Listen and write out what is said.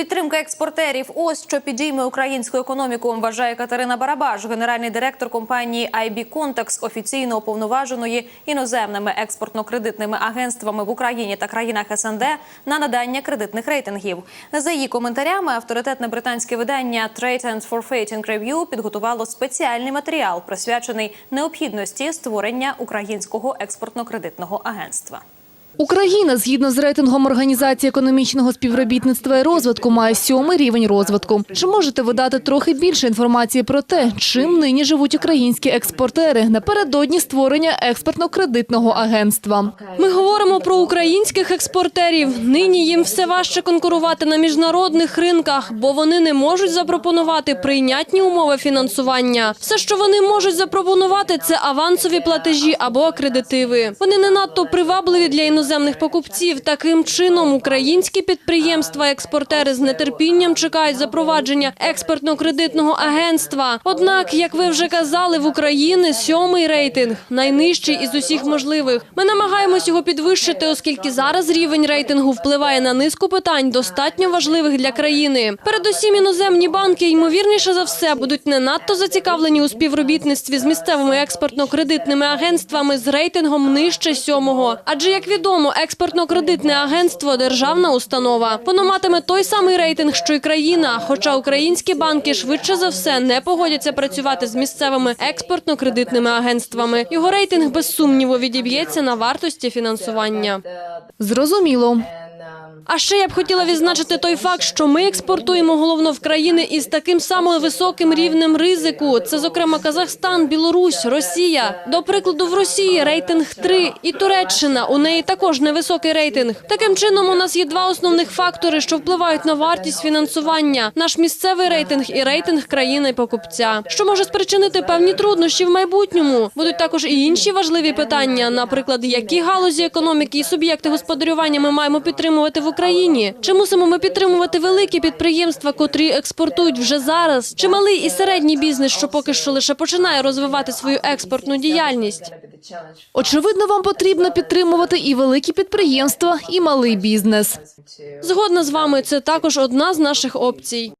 Підтримка експортерів. Ось що підійме українську економіку. Вважає Катерина Барабаш, генеральний директор компанії IB Contex, офіційно уповноваженої іноземними експортно-кредитними агентствами в Україні та країнах СНД на надання кредитних рейтингів. За її коментарями, авторитетне британське видання Trade and for Rating Review підготувало спеціальний матеріал, присвячений необхідності створення українського експортно-кредитного агентства. Україна, згідно з рейтингом Організації економічного співробітництва і розвитку, має сьомий рівень розвитку. Чи можете ви дати трохи більше інформації про те, чим нині живуть українські експортери напередодні створення експортно-кредитного агентства? Ми говоримо про українських експортерів. Нині їм все важче конкурувати на міжнародних ринках, бо вони не можуть запропонувати прийнятні умови фінансування. Все, що вони можуть запропонувати, це авансові платежі або акредитиви. Вони не надто привабливі для іноземних покупців. Таким чином, українські підприємства-експортери з нетерпінням чекають запровадження експортно-кредитного агентства. Однак, як ви вже казали, в Україні сьомий рейтинг найнижчий із усіх можливих. Ми намагаємось його підвищити, оскільки зараз рівень рейтингу впливає на низку питань, достатньо важливих для країни. Передусім, іноземні банки ймовірніше за все будуть не надто зацікавлені у співробітництві з місцевими експортно-кредитними агентствами з рейтингом нижче сьомого. Адже як відомо, експортно-кредитне агентство державна установа. Воно матиме той самий рейтинг, що й країна. Хоча українські банки швидше за все не погодяться працювати з місцевими експортно-кредитними агентствами. Його рейтинг без сумніву відіб'ється на вартості фінансування. Зрозуміло. А ще я б хотіла відзначити той факт, що ми експортуємо головно в країни із таким самим високим рівнем ризику. Це, зокрема, Казахстан, Білорусь, Росія. До прикладу, в Росії рейтинг 3 і Туреччина. У неї також невисокий рейтинг. Таким чином, у нас є два основних фактори, що впливають на вартість фінансування: наш місцевий рейтинг і рейтинг країни покупця, що може спричинити певні труднощі в майбутньому. Будуть також і інші важливі питання, наприклад, які галузі економіки і суб'єкти господарювання ми маємо підтримувати в Україні? Чи мусимо ми підтримувати великі підприємства, котрі експортують вже зараз? Чи малий і середній бізнес, що поки що лише починає розвивати свою експортну діяльність? Очевидно, вам потрібно підтримувати і великі підприємства, і малий бізнес. Згодна з вами, це також одна з наших опцій.